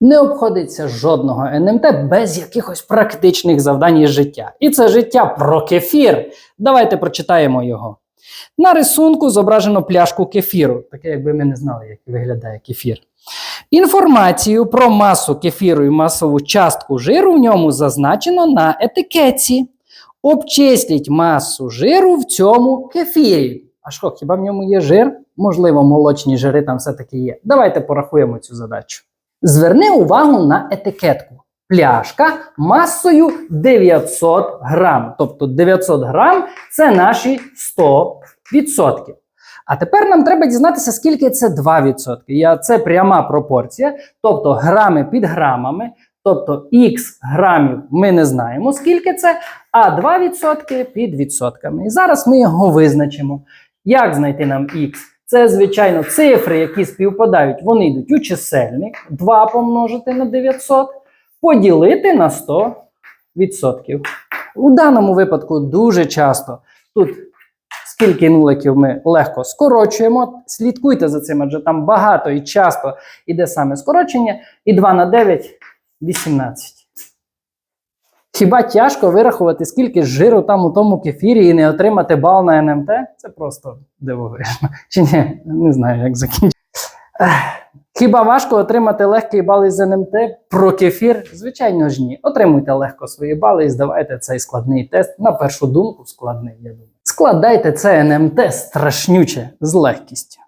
Не обходиться жодного НМТ без якихось практичних завдань із життя. І це життя про кефір. Давайте прочитаємо його. На рисунку зображено пляшку кефіру, таке, якби ми не знали, як виглядає кефір. Інформацію про масу кефіру і масову частку жиру в ньому зазначено на етикетці. Обчисліть масу жиру в цьому кефірі. А що, хіба в ньому є жир? Можливо, молочні жири там все-таки є. Давайте порахуємо цю задачу. Зверни увагу на етикетку. Пляшка масою 900 грам. Тобто 900 грам це наші 100%. А тепер нам треба дізнатися, скільки це 2%. Я, це пряма пропорція, тобто грами під грамами, тобто х грамів ми не знаємо, скільки це, а 2% під відсотками. І зараз ми його визначимо. Як знайти нам х? Це, звичайно, цифри, які співпадають, вони йдуть у чисельник. 2 помножити на 900, поділити на 100%. У даному випадку дуже часто тут скільки нуликів ми легко скорочуємо. Слідкуйте за цим, адже там багато і часто іде саме скорочення. І 2 на 9 18. Хіба тяжко вирахувати, скільки жиру там у тому кефірі і не отримати бал на НМТ? Це просто дивовижно. Чи ні? Не знаю, як закінчити. Хіба важко отримати легкий бал із НМТ про кефір? Звичайно ж ні. Отримуйте легко свої бали і здавайте цей складний тест. На першу думку, складний, я думаю. Складайте це НМТ страшнюче з легкістю.